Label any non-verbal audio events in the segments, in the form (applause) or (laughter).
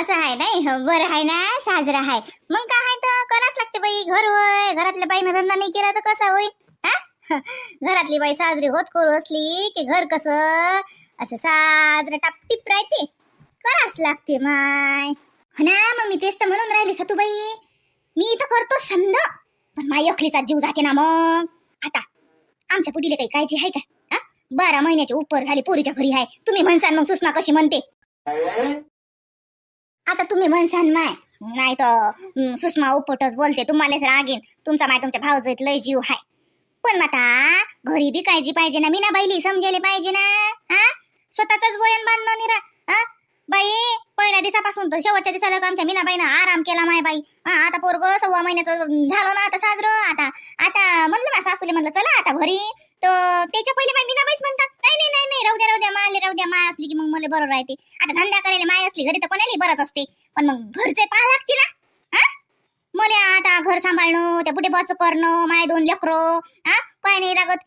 असं आहे नाही? हो, बरं आहे ना साजरा आहे. मग काय आहे तर? कराच लागते बाई घर होय. घरातल्या बाईनं धंदा नाही केला तर कसा होईल? हा? (laughs) घरातली बाई साजरी होत करू असली की घर कसं? असं साजरं टापटीप राहते. कराच लागते माय. हो ना मग मी तेच तर म्हणून राहिली सतूबाई. मी तर करतो समज पण माय अखलीचा जीव जाते ना मग. आता आमच्या पुढीला काही काळजी आहे का? हा? बारा महिन्याच्या उपर झाली पोरीच्या घरी आहे. तुम्ही म्हणसान मग सुषमा कशी म्हणते. आता तुम्ही म्हणसान माय. नाही तर सुषमा उपटच बोलते तुम्हालाच रागेन. तुमचा माय तुमच्या भावजत लय जीव हाय. पण माता घरी बी काळजी पाहिजे ना मीना बाईली समजायला पाहिजे ना हा? स्वतःच वयन बांधणं निरा हा? बाई पहिल्या दिवसापासून तर शेवटच्या दिवसाला का आमच्या मीनाबाईनं आराम केला माय बाई. हा आता पोरग सव्वा महिन्याचं झालं ना आता साजरं आता आता म्हणलं ना सासूले म्हणलं चला आता घरी. तर त्याच्या पहिले माय मीनाबाईच म्हणतात. नाही नाही नाही नाही राहू द्या राहू द्या माले राहू द्या माय असली की मग मला बरं राहते. आता धंदा करायला माय असली घरी तर कोणाला बरंच असते. पण मग घरचे पाहा लागते ना हा? मला आता घर सांभाळणं त्या बुटे बस करणं माय दोन लेकरं हा? काय नाही लागत.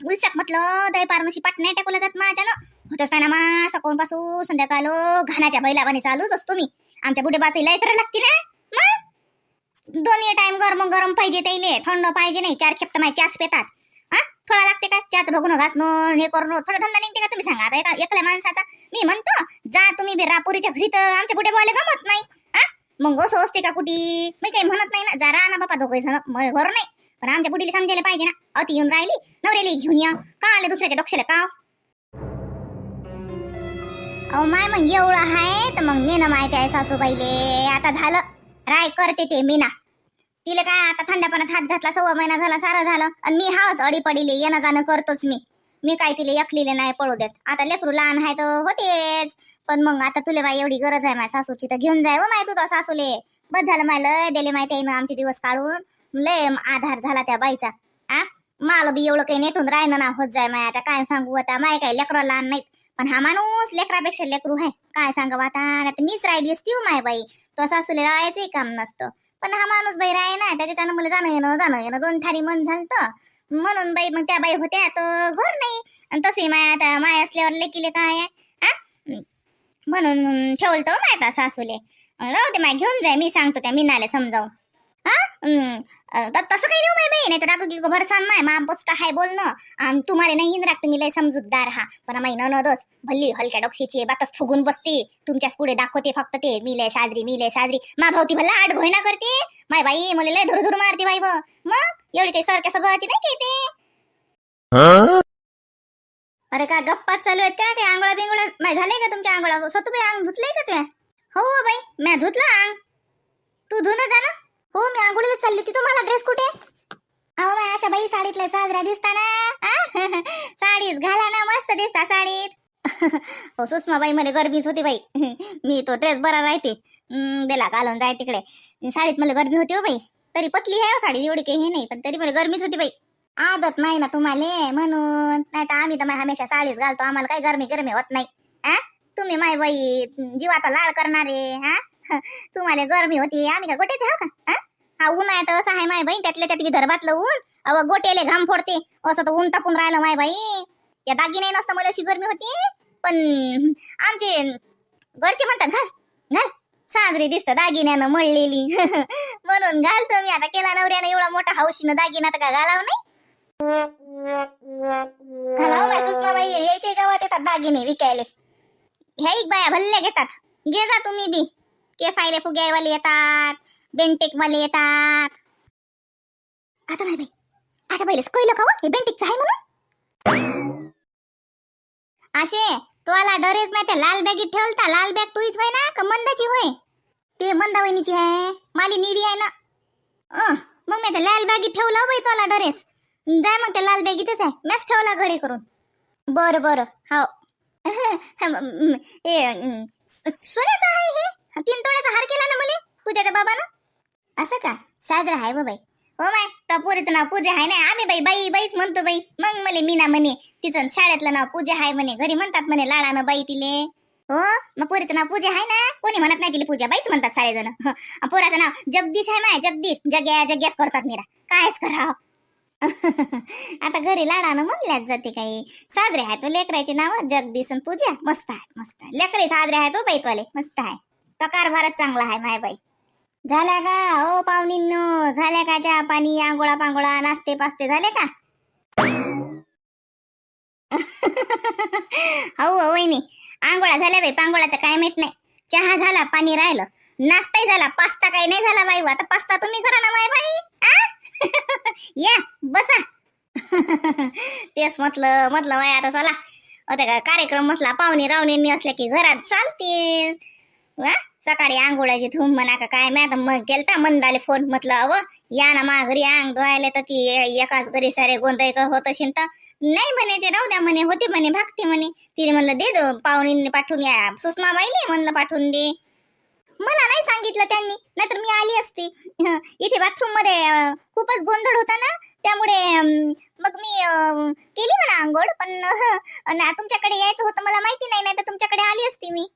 उलसाक म्हटलं दय पारमशी पाट नाही टाकवला जात माझ्यानं. होत असताना मा सकाळपासून संध्याकाळ घाणाच्या बैलावाने चालूच असतो मी. आमच्या बुटे बाच लय करायला लागते ना मग? दोन्ही टाइम गरम गरम पाहिजे त्याले. थंड पाहिजे नाही चार खेप तर माय चाच पेतात. थोडा लागते का? चाच बघून घासणं हे करणं थोडा धंदा निघते का तुम्ही सांगा? आता एका एकल्या माणसाचा मी म्हणतो जा तुम्ही बी रापुरीच्या घरी तर आमच्या कुठे बोले गमत नाही. हा? मग असं असते का कुठी? मी काही म्हणत नाही ना. जा राहा ना बापा दोघे जण घर नाही. पण आमच्या बुडीला समजायला पाहिजे ना. अति येऊन राहिली नवऱ्याला घेऊन या. का आले दुसऱ्याच्या डोक्षाला का अहो माय मग एवढं आहे तर मग नेणं माहिती आहे सासूबाईले. आता झालं. राय करते ते मीना. तिला काय आता थंडपणात हात घातला सव्वा महिना झाला सारं झालं. आणि मी हाच अडी पडिले येणं जाणं करतोच मी. मी काय तिला एकलीले नाही पळू देत आता लेकरू लहान आहे तर होतेच. पण मग आता तुला बाई एवढी गरज आहे माझ्या सासूची तर घेऊन जाय हो माय तू तर सासूले. बस झालं माय लय दिले माहिती आहे ना आमचे दिवस काढून. लय आधार झाला त्या बाईचा. आ? मला बी एवढं काही नेटून राहिलं ना होत जाय माय. आता काय सांगू आता? माय काय लेकरं लहान नाहीत. पण हा माणूस लेकरापेक्षा लेकरू आहे. काय सांगावं आता? मीच राहिली असती हो माय बाई. तो सासूले राहायचंही काम नसतं. पण हा माणूस बाई आहे ना त्याच्यानं मला जाणं येणं जाणं येणं दोन थारी मन झालं म्हणून बाई मग त्या बाई होत्या तर घर नाही. आणि तसे माया आता माय असल्यावर लेकीले काय आहे? म्हणून ठेवलं तर हो माय सासूले. राहू दे माय घेऊन जाय मी सांगतो त्या मीनाले समजावून. हा? तसं काही नाही माय नाही तर रागू गिगो भरसान माय मा पोस्ट आहे बोलणं. आणि तुम्हाला नाही राग तुम्ही लय समजूतदार हा. पण माई ननदच भल्ली हलक्या डोक्षीची बातच फुगून बसते. तुमच्याच पुढे दाखवते फक्त ते. मी लय साजरी मी लय साजरी. मा भावती भल्ला आड घोयना करते. माय बाई मला लय धुर धुर मारते बाई मग एवढी काही सारख्या स्वभावाची नाही ते अरे का गप्पा चालू आहेत का? काय आंघोळा बिंगोळा? माय झाले का तुमच्या आंघोळा? स्वतः अंग धुतलंय का ते हो बाई. म्या धुतला अंग तू धुणं जा ना. हो मी आंघोळीला चालली. होती तुम्हाला ड्रेस कुठे? अहो माय अशा बाई साडीतला साजरा दिसता ना. (laughs) साडीच घाला ना मस्त दिसता साडीत. (laughs) हो सुषमा बाई मला गरमीच होती बाई. (laughs) मी तो ड्रेस बरा राहते. हम्म, दिला घालून जाय तिकडे. साडीत मला गरमी होती हो बाई. तरी पतली आहे हो साडी एवढी काही हे नाही पण तरी मला गरमीच होती बाई. आदत नाही ना तुम्हाला म्हणून. नाही तर आम्ही तर हमेशा साडीच घालतो आम्हाला काही गरमी गरमी होत नाही. हा तुम्ही माय बाई जीवाचा लाड करणारे हा (laughs) तुम्हाला गरमी होती. आम्ही का गोट्याचे हा का? हा? ऊन आहे तर असं आहे माय बाई त्यातल्या त्यात विदर्भातलं ऊन. अव गोट्याले घाम फोडते. असं तर ऊन तापून राहिलं माय बाई या दागिने नसतं मला अशी गरमी होती. पण आमचे घरचे म्हणतात घाल घाल. साजरी दिसतं दागिन्यानं मळलेली. (laughs) म्हणून घालतो मी. आता केला नवऱ्यानं एवढा मोठा हौशीनं दागिना तर का घालाव नाही? घालाव बाय सुषमाबाई यायचे गावात येतात दागिने विकायले. ह्या एक बाया भल्ल्या घेतात. घे जा तुम्ही बी. केसायले फुग्यावाले येतात बेंटेकवाले येतात. आता नाही बाई अशा पहिलेच कळलं का हो? हे बेंटेकचं आहे म्हणून? असे तो आला डरेस माहिती लाल बॅगीत ठेवलता. लाल बॅग तुझीच होय ना का मंदाची होय ते मंदा वहिनीची आहे माली निडी आहे ना. अं, मग मी त्या लाल बॅगीत ठेवला हो बाई तो आला डरेस. जाय मग त्या लाल बॅगीतच आहे. मॅच ठेवला घडे करून. बरं बरं हो (laughs) हे अं, सोन्याचं आहे हे? तीन तोड्याचा हार केला ना मुली पूजाच्या बाबानं? असं का? साजरा आहे बा बाई. हो माय तर पोरीचं नाव पूजा आहे ना? आम्ही बाई बाई बाईच म्हणतो बाई. मग मले मीना म्हणे तिचं शाळेतलं नाव पूजा आहे म्हणे. घरी म्हणतात म्हणे लाडानं बाई तिले. हो? मग पोरीचं नाव पूजा आहे ना? कोणी म्हणत नाही तिला पूजा. बाईच म्हणतात सारेजण. (laughs) हं, पोराचं नाव जगदीश आहे माय जगदीश. जग्या जग्यास करतात मीरा कायच करावं? (laughs) आता घरी लाडानं म्हणल्याच जाते काही. साजरे आहे तो लेकराचे नाव. जगदीश आणि पूजा. मस्त आहे मस्त आहे लेकरे साजरे आहेत तो हो बाईतवाले मस्त आहे का कारभारच चांगला आहे माय बाई. झाल्या का? हो पाहुणींनो. झाल्या का चहा पाणी आंघोळा पांगोळा नाश्ते पास्ते झाले का? हो हो वहिनी. आंघोळा झाल्या बाई पांगोळा तर काय माहीत नाही. चहा झाला पाणी राहिलं. नाश्ताही झाला पास्ता काही नाही झाला बाई. आता पास्ता तुम्ही करा ना माय बाई. (laughs) या बसा. (laughs) तेच म्हटलं म्हटलं बाई आता चला. आता का कार्यक्रम असला पाहुणे रावणींनी असल्या की घरात चालते वा? सकाळी आंघोळाची धूम म्हणा का काय? मॅडम आता मग गेलता मंदाले फोन म्हटलं अव या ना मा घरी अंग धुवायला तर ती एकाच घरी सारे गोंधळ होत असेल तर. नाही म्हणे ते राहू द्या म्हणे होते म्हणे भागते म्हणे. तिने म्हणलं दे दो पाहुणींनी पाठवून या सुषमाबाईले म्हणलं पाठवून दे. मला नाही सांगितलं त्यांनी नाहीतर मी आली असती. हं, इथे बाथरूममध्ये खूपच गोंधळ होता ना त्यामुळे मग मी केली म्हणा आंघोळ पण ना तुमच्याकडे यायचं होतं मला माहिती नाही नाही तर तुमच्याकडे आली असती मी.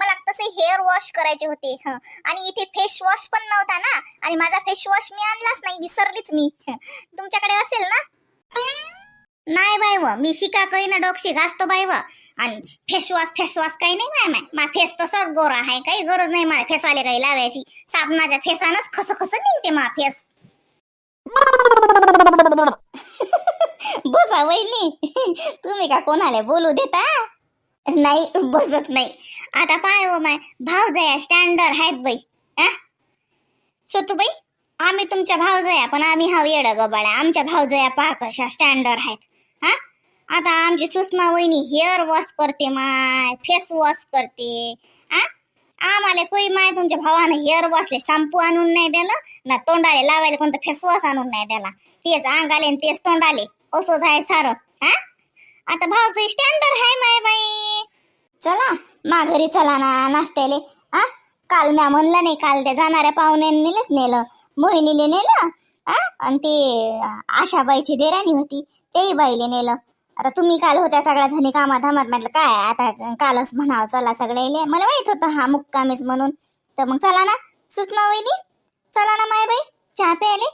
मला तसे हेअर वॉश करायचे होते. आणि इथे फेस वॉश पण नव्हता ना. आणि माझा फेस वॉश मी आणलाच नाही विसरलीच मी. तुमच्याकडे असेल ना? नाही बाय व मी शिका काही ना डोकशी घासतो बाय व. आणि फेसवॉश फेसवॉश काही नाही माय. माय मा फेस तसाच गोरा आहे काही गरज नाही माझ्या फेसाले काही लावायची. साबणाच्या फेसानच खस खस निघते मा फेस (laughs) बसा वहिनी. (laughs) तुम्ही का कोणाला बोलू देता? नाही बसत नाही. आता पाय हो माय भाव जया स्टँडर्ड आहेत बाई आ सतूबाई आम्ही तुमच्या भावजया पण आम्ही हा येड गबाळ्या आमच्या भावजया पहा कशा स्टँडर्ड आहेत हा? आता आमची सुषमा वहिनी हेअर वॉश करते माय फेस वॉश करते आ आम्हाला कोई माय तुमच्या भावानं हेअर वॉशले शॅम्पू आणून नाही दिलं ना तोंडाले लावायला कोणतं फेस वॉश आणून नाही दिला. तेच अंगाले आणि तेच तोंडाले. असंच आहे सारं हा? आता भाऊचं स्टँडर्ड आहे माय बाई. चला माघरी चला ना नाश्त्याले. आ? काल म्या म्हणलं नाही काल त्या जाणाऱ्या पाहुण्यांनीच नेलं. मोहिनीले नेलं आ? आणि ते आशाबाईची देराणी होती तेही बाईले नेलं. आता तुम्ही काल होत्या सगळ्या जणी कामात धामात म्हटलं काय आता कालच म्हणावं चला सगळ्याले. मला माहीत होतं हा मुक्कामीच म्हणून. तर मग चला ना सुषमा वहिनी. चला ना माय बाई चहा प्यायले.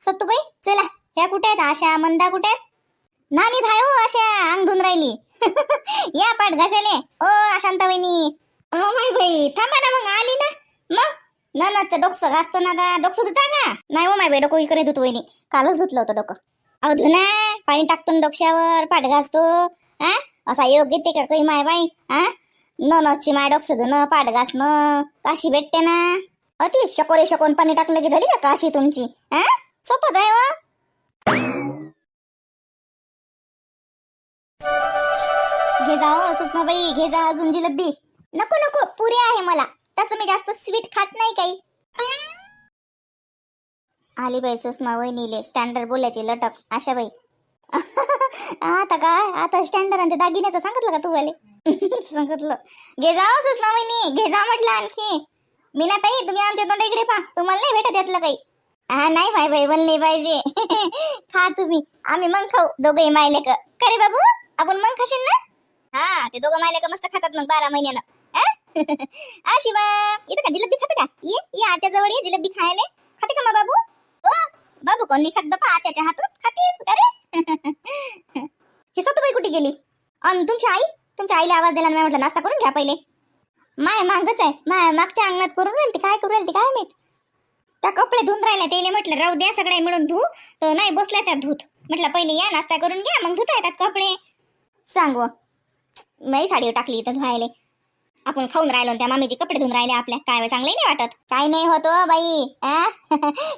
सत्तूबाई चला. ह्या कुठे आहेत? आशा मंदा कुठे आहेत? नानी धाय हो अशा अंग धुन राहिली. (laughs) या पाठ घासाले ओ अशांता वहिनी हो माय बाई. थांबा ना मग आली ना. मग? ननदचं डोकं घासतो ना आता डोकं धुता का? नाही हो माय बाई डोकं इकडे धुतो वहिनी. कालच धुतलं होतं डोकं. अहो धुना. पाणी टाकतो ना डोक्यावर पाठ घासतो. हा? असा योग येते का काही माय बाई? हा? ननदची माय डोकं धुणं पाठ घासणं. काशी भेटते ना. अति शकोरे शकून पाणी टाकलं की झाली का काशी तुमची? हा? सोपंच आहे वा घे जा हो सुषमाबाई घे जा अजून जिलबी. नको नको पुरे आहे मला. तसं मी जास्त स्वीट खात नाही काही. आली बाई सुषमा वहिनीले स्टँडर्ड बोलायची लटक. आशा बाई. (laughs) आता काय? आता स्टँडर्ड आणि ते दागिन्याचं सांगितलं का तू वाले? (laughs) सांगितलं. घे जा हो सुषमा वहिनी घे जा म्हटलं आणखी. मी ना ताई तुम्ही आमच्या तोंड इकडे पहा. तुम्हाला नाही भेटत यातलं काही. हा नाही भाई बाई बोल नाही पाहिजे. (laughs) खा तुम्ही. आम्ही मग खाऊ. दोघंही मायले का करे बाबू आपण मग खाशील ना? ते दोघं मायला का मस्त खातात मग बारा महिन्यानं. हा? आ (laughs) शिवा इथं का? जिलेबी खात का? ये ये आत्याजवळ ये जिलेबी खायला. खाते का मग बाबू? ओ बाबू कोण नाही खात बापा आत्याच्या हातून? खातेस अरे. (laughs) हे सतुबाई कुठे गेली? अन तुमची आई? तुमच्या आईला आवाज दिला मी म्हटलं नाश्ता करून घ्या पहिले. माय मागच आहे. माय मागच्या अंगणात करून राहील ते काय करू राहील ते काय माहीत? त्या कपडे धुवून राहिल्या त्याला म्हटलं राहू द्या सगळे मिळून धू. तर नाही बसल्या त्या धूत. म्हटलं पहिले या नाश्ता करून घ्या मग धुता येतात कपडे. सांगू. नाही साडीवर टाकली इथं धुवायले. आपण खाऊन राहिलो त्या मामीचे कपडे धुवून राहिले आपल्या. काय चांगले नाही वाटत? काय नाही होतो हो बाई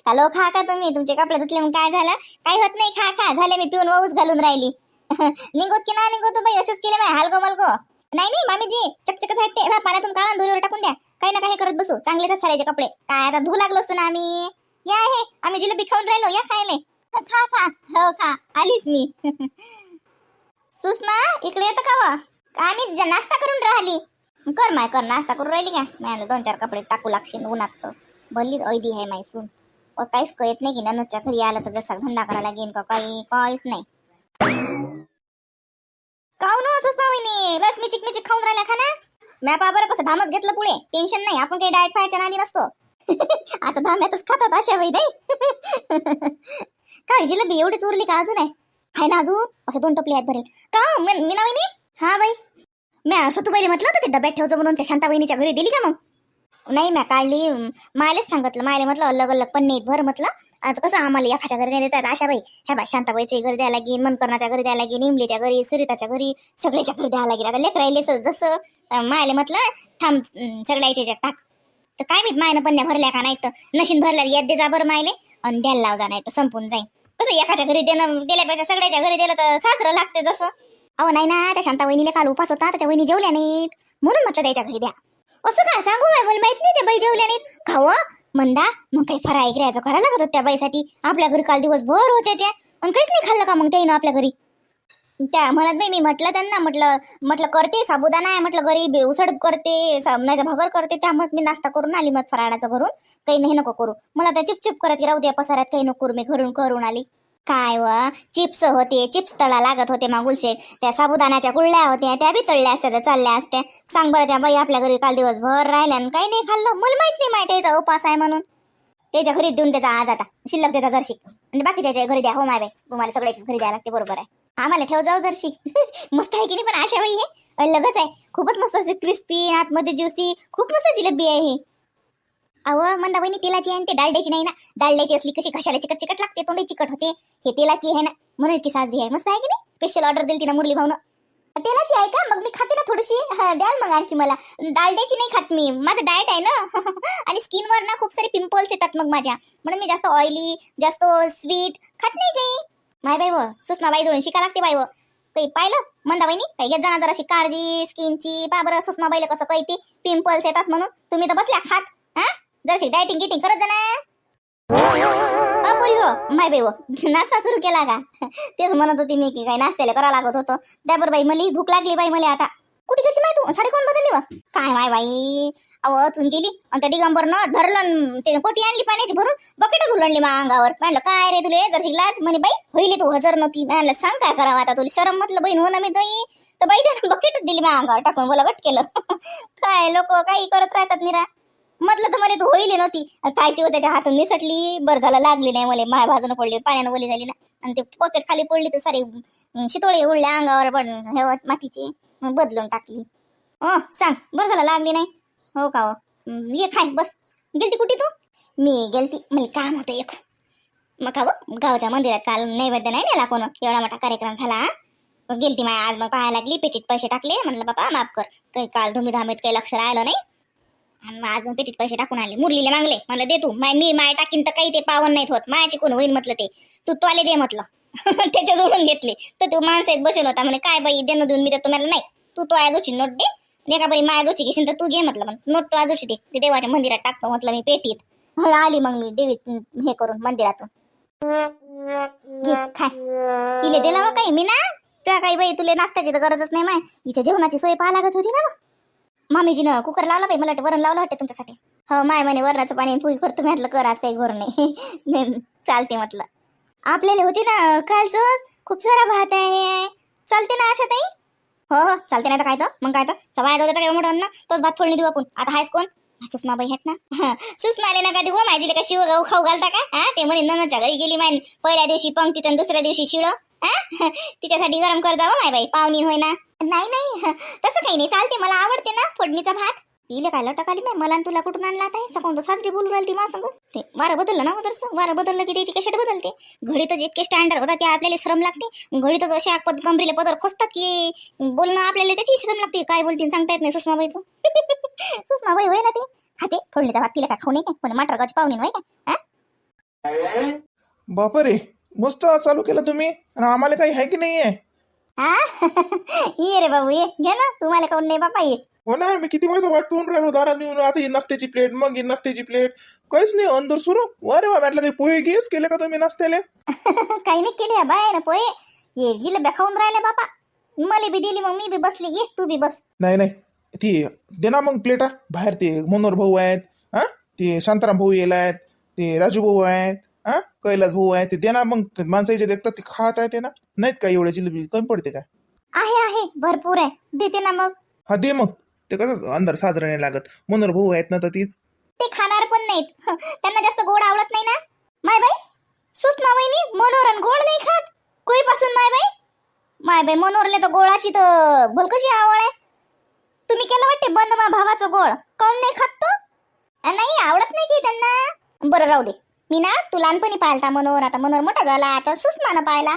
हॅलो (laughs) खा का तुम्ही? तुमचे कपडे धुतले मग काय झालं? काय होत नाही खा खा. झाले मी पिऊन वाऊच घालून राहिली. (laughs) निघोत की ना निघतो हो बाई असेच केले बाई हलगो मलगो. नाही नाही मामीजी चकचकच आहेत ते. बा, पाण्यातून काढा धुलीवर टाकून द्या. काही ना काही करत बसू. चांगलेच आहेत साड्याचे कपडे. काय आता धुवू लागलो असतो ना आम्ही? या आहे आम्ही जिलेबी खाऊन राहिलो या खायले. खा खा. हो खा. आलीच मी. (laughs) सुषमा इकडे येतं का वा आम्ही ज- नाश्ता करून राहिली. कर माय कर. नाश्ता करून राहिली का? मी दोन चार कपडे टाकू लागशील उन्हात तर. भल्लीच ऐदी आहे माय सून. अ, काहीच कळत नाही की ननदच्या घरी आलं तर जसा धंदा करायला गेन का काही काहीच नाही. काहून हो सुषमा वहिनी? बस मी चिक मिचिक खाऊन राहिला खाना. म्या पा बरं कसं धामच घेतलं पुढे. टेन्शन नाही. आपण काही डायट फायच्या नादी नसतो. (laughs) आता धाम्यातच खातात अशा वैद (laughs) काय जिलेबी एवढीच उरली का अजून आहे? हाय ना अजून? असं दोन टपले आहेत भरेल का मी- मीना वहिनी? हा बाई. म्या पहिले म्हटलं होतं ते डब्यात ठेवतो म्हणून त्या शांता बहिणीच्या घरी दिली का मग? नाही म्या काढली. मायलेच सांगितलं. मायले म्हटलं अलग अलग पण नाही भर म्हटलं. आता कसं आम्हाला एखाच्या घरी नाही देतात आशा बाई ह्या बा शांताबाईच्या घरी द्यायला लागेल मनकर्णाच्या घरी द्यायला लागेल इमलीच्या घरी सरिताच्या घरी सगळ्याच्या घरी द्यायला लागेल आता लेकरायले स- जसं अं, मायले म्हटलं थांब सगळ्याच्या याच्यात टाक. तर काय मी मायनं पण भरल्या का नाही तर नशीन भरल्या यात दे जा बरं मायले आणि द्यायला लाव जा नाही तर संपून जाईन. कसं एखाच्या घरी देणं दिल्यापेक्षा सगळ्याच्या घरी दिलं तर साजरं लागते जसं. अहो नाही ना त्या शांता वहिनीला काल उपास होता तर त्या वहिनी जेवल्या नाहीत. म्हणून म्हटलं त्याच्या घरी द्या. असं का सांगू बाय मला माहीत नाही त्या बाई जेवल्या नाहीत. खाव हो? मंदा मग काही फराई ऐकऱ्याचं करायला लागत होत्या त्या बाईसाठी. आपल्या घरी काल दिवसभर होत्या त्या. आणि काहीच नाही खाल्लं का मग त्याईनं आपल्या घरी? त्या म्हणत नाही मी म्हटलं त्यांना म्हटलं म्हटलं करते साबुदाणा आहे म्हटलं घरी बेउसळ करते नाही तर भगर करते त्या मग मी नाश्ता करून आली मग फराळाचं भरून. काही नाही नको करू. मला त्या चिपचिप करत राहू द्या पसाऱ्यात काही नको करू मी घरून करून आली. काय व? चिप्स होते चिप्स तळा लागत होते मागुलशे. त्या साबुदाण्याच्या कुळल्या होत्या त्या बी तळल्या असत्या त्या चालल्या असत्या. सांग बरं त्या बाई आपल्या घरी काल दिवसभर राहिल्या आणि काही नाही खाल्लं. मला माहीत नाही माहिती याचा उपास आहे म्हणून. त्याच्या घरी देऊन त्याचा आज आता. शिल्लक त्याचा शिक आणि बाकीच्या घरी द्या हो माय बाई. तुम्हाला सगळ्याच्याच घरी द्यायला लागते बरोबर आहे. आम्हाला ठेव जाऊ जरशी. (laughs) मस्त आहे की नाही पण आशा बाई हे. लगच आहे. खूपच मस्त असे क्रिस्पी आतमध्ये ज्युसी खूप मस्त जिलेबी आहे अहो मंदा वहिनी तेलाची आहे आणि ते डालड्याची नाही ना? डालड्याची असली कशी घशाला चिकट चिकट लागते तोंडही चिकट होते. हे तेलाची आहे ना? म्हणून इतकी साजरी आहे. मस्त आहे की नाही? स्पेशल ऑर्डर दिली तिनं मुरली भाऊन. तेलाची आहे का? मग मी खाते ना थोडीशी. हा, द्याल मग आणखी मला. डालड्याची नाही खात मी. माझं डाएट आहे ना? (laughs) आणि स्किनवर ना खूप सारे पिंपल्स येतात मग माझ्या. म्हणून मी जास्त ऑइली जास्त स्वीट खात नाही काही माय बाई व सुषमा बाई जोडून शिका लागते बाई व. ते पाहिलं? मंदा बहिणी काही घेत जाणार जराशी काळजी स्किनची बा बरं सुषमा बाईला कसं कळते. पिंपल्स येतात म्हणून. तुम्ही तर बसल्या खात हा? जराशी डायटिंग गिटिंग करत जा ना. अपुरी हो माय बाई हो नाश्ता सुरू केला का? तेच म्हणत होती मी की काय नाश्त्याला करा लागत होतो. त्यावर बाई मला भूक लागली बाई मला आता. कुठे गेली माय तू? साडी कोण बदलली वा. काय माय बाई? अव तून गेली. आणि त्या डिगंबर न धरलं ते कोटी आणली पाण्याची भरून बकेटच उलडली मा अंगावर. म्हणलं काय रे तुले? जर शिकलाच म्हणे बाई होईल तू हजर नव्हती. म्हणलं सांग काय करावं आता तुला? शरम म्हटलं बहीण हो ना मी ताई. तर बाई त्यानं बकेटच दिली मा अंगावर टाकून बोला गट केलं. (laughs) काय लोक काही करत राहतात निरा. म्हटलं तर मला तू होईल नव्हती. कायची त्याच्या हातून निसटली. बरं झालं लागली नाही मला. माय भाजून पडली पाण्यानं ओली झाली ना. आणि ते पॉकेट खाली पडली तर सारी शितोळे उडल्या अंगावर पण. हे मातीची. बदलून टाकली. हो सांग बरं झालं लागली नाही? हो का हो? ये खाय बस. गेलती कुठे तू? मी गेलती मला काम होतं एक. मग का गावच्या मंदिरात काल नैवेद्य नाही नेला कोण? एवढा मोठा कार्यक्रम झाला हा? गेलती माय आज मग पाहायला लागली पेटीत पैसे टाकले. म्हटलं बाबा माफ कर. काही काल धुमीधामीत काही लक्ष राहिलं नाही. आणि मग अजून पेटीत पैसे टाकून आले मुरलीला मागले. मला दे तू. माय मी माय टाकीन तर काही ते पावन नाहीत होत. मायाची कोण होईल म्हटलं ते. तू तोले दे म्हटलं. (laughs) त्याच्या जोडून घेतले. तर तू माणसात बसेल होता. म्हणे काय बाई देणं देऊन मी तर तुम्हाला नाही. तू तो आजोशी नोट दे. का एका बरी माया जोशी घेशील तर तू घे म्हटलं. मग नोट तो आजोशी दे. ते देवाच्या मंदिरात टाकतो म्हटलं मी पेटीत. आली मग मी देवी हे करून मंदिरातून. घे खाय. इले दिला काही. मी ना तुला काही बाई तुला नाश्त्याची तर गरजच नाही माय. इथे जेवणाची सोय पाहा लागत होती ना मामीजीनं कुकर लावला बाई मला वाटतं वरण लावलं वाटतं तुमच्यासाठी. हो माय म्हणे वरणाचं पाणी आणि कर तुम्ही मी म्हटलं कर आज काही घोर नाही चालते म्हटलं. आपल्याला होती ना कालच खूप सारा भात आहे. चालते ना अशा ताई? हो हो चालते नाही तर काय तर? मग काय तर? सवाय होतं तर मोठं ना? तोच भात फोडणी देऊ आपण. आता आहेस कोण? सुषमा बाई आहेत ना. हा सुषमा आले ना का देऊ हो, माहिती दिले का शिव खाऊ घालता का? हा ते म्हणे ननच्या घरी गेली माय पहिल्या दिवशी पंक्ती आणि दुसऱ्या दिवशी शिळ. तिच्यासाठी गरम कर जावं माय बाई पाहुणी होय ना नाही नाही तसं काही नाही चालते मला आवडते ना फोडणीचा भात. इले काय लटक आली माय मला आणि तुला कुठून आणला आता हे? सकाळून साजरी बोलून राहिली मा सांग ते वारं बदललं ना हो जर वारं बदललं की त्याची कशात बदलते? घडीतच इतके स्टँडर्ड होता ते आपल्याला श्रम लागते. घडीतच अशा पद कमरीले पदर खोसतात की बोलणं आपल्याला त्याची श्रम लागते. काय बोलतील सांगता येत नाही सुषमाबाईचं. (laughs) सुषमाबाई होय ना ते? खाते फोडणीचा भात तिला काय खाऊ नये पण मटर पाहुणे होय का? बापरे! मस्त चालू केलं तुम्ही. आणि आम्हाला काही आहे की नाही आहे हा ये रे बाबू ये. घे ना. तुम्हाला काऊन नाही बापा ये हो ना मी किती वेळचा वाट पाहून राहिलो. दारात येऊन आता ही नाश्त्याची प्लेट मग ही नाश्त्याची प्लेट काहीच नाही अंदर सुरू. वा रे वा म्हटलं काही पोहे घेस केले का तुम्ही नाश्त्याले? (laughs) काही नाही केले बाय ना पोहे. ये जिलेब्या खाऊन राहिले बापा. मला बी दिली मग मी बी बसली. ये तू बी बस. नाही नाही. ती दे ना मग प्लेटा बाहेर ते मनोहर भाऊ आहेत हा. ते शांताराम भाऊ येला आहेत ते राजू भाऊ आहेत. कैलास भाऊ आहेत ते दे ना मग माणसाचे देखतात ते खात आहे ते ना. नाहीत का एवढ्या जिलेबी? कमी पडते काय आहे आहे. भरपूर आहे. देते ना मग. हा दे मग. ते कसं अंदर साजरं नाही लागत. मनोहर भाऊ आहेत ना तर तीच. ते खाणार पण नाहीत. त्यांना जास्त गोड आवडत नाही ना? माय बाई सुषमा वहिनी मनोहरन गोड नाही खात? कोईपासून माय बाई? माय बाई मनोहरले तर गोळाची तर भलकशी आवड आहे. तुम्ही केलं वाटते बंद मा भावाचं गोड? काऊन नाही खात तो? बरं राहू दे. मी ना तू लहानपणी पाहिलता मनोहर आता मनोहर मोठा झाला आता सुषमानं पाहिला.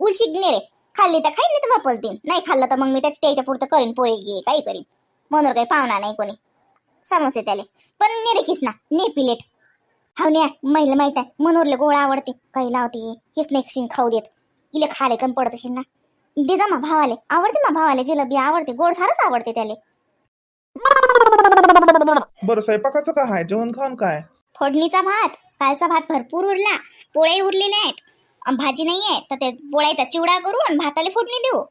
उलशी ने रे खाल्ली तर खाईन नाही तर वापस देईन. नाही खाल्लं तर मग मी त्याच्या टेच्या पुरतं करीन पोहे घे काही करीन. मनोहर काही पाहुणा नाही कोणी. समजते त्याले. पण ने रे किसना ने पिलेट. हाव न्या महिला माहीत आहे मनोहरले गोड आवडते. काही लावते किसने शिंग खाऊ देत. इले खाले कमी पडत असेल ना. दे जा मा भावाले आवडते मा भावाले जिलबी आवडते गोड सारच आवडते त्याले. बरं स्वयंपाकाचं काय आहे? जेवण खाऊन काय? फोडणीचा भात. कालचा भात भरपूर उरला पोळ्याही उरलेल्या आहेत भाजी नाही आहे तर ते पोळ्याचा चिवडा करू आणि भाताला फोडणी देऊ.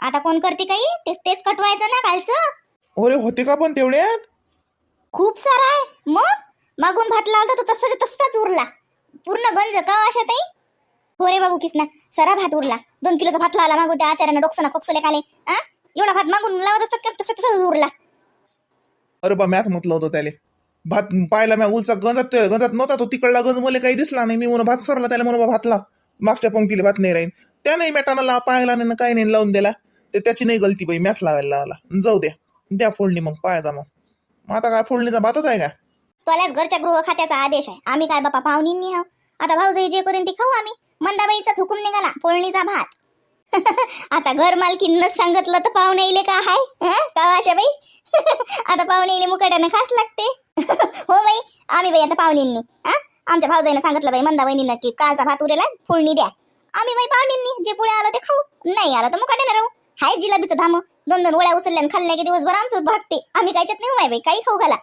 आता कोण करते काही? तेच तेच कटवायचं ना कालचं अरे होते का पण तेवढ्यात? खूप सारा आहे. मग? मागून भात लावला तो तसाच तसाच उरला. पूर्ण गंज का अशा ताई? हो रे बाबू किसना सरा भात उरला. दोन किलोचा भात लावला मागून त्या आचार्यानं डोकसना खोकसले खाले आ एवढा भात मागून लावत असतात का? तसं तसंच उरला. अरे बा मॅच म्हटलं होतं त्याले. भात पाहिला मी उलचा गंजात गंजात नव्हता तो तिकडला गंज मला काही दिसला नाही. मी म्हणून भात सरला त्याला म्हणून भात लाव. मागच्या पंक्तीला भात नाही राहीन. त्यानंही मेटानं लाव पाहायला नाही काही नाही लावून दिला. ते त्याची नाही गलती बाई मॅच लावायला लावला. जाऊ द्या. द्या फोडणी मग पाहायचा मग. मग आता काय फोडणीचा भातच आहे का? तुलाच घरच्या गृह खात्याचा आदेश आहे. आम्ही काय बापा पाहुणी आता भाऊजाई जे करून ते खाऊ आम्ही. मंदाबाईचाच हुकूम निघाला फोडणीचा भात. (laughs) आता घर मालकीनं सांगितलं तर पाहुणे येले का हाय? का हो आशा बाई? (laughs) आता पाहुणे येले मुकाट्यानं खास लागते. (laughs) हो बाई आम्ही बाई आता पाहुणींनी हा? आमच्या भाऊजाईनं सांगितलं बाई मंदाबाईंनी की कालचा भात उरेला फोडणी द्या. आम्ही बाई पाहुणींनी जे पुढे आलं ते खाऊ. नाही आलं तर मुकाट्यानं राहू. हाय जिलाबीचं धाम. दोन दोन वड्या उचलल्या खाल्ल्या की दिवसभर आमचं भागते आम्ही कायच्यात नाही बाई? काही खाऊ घाला.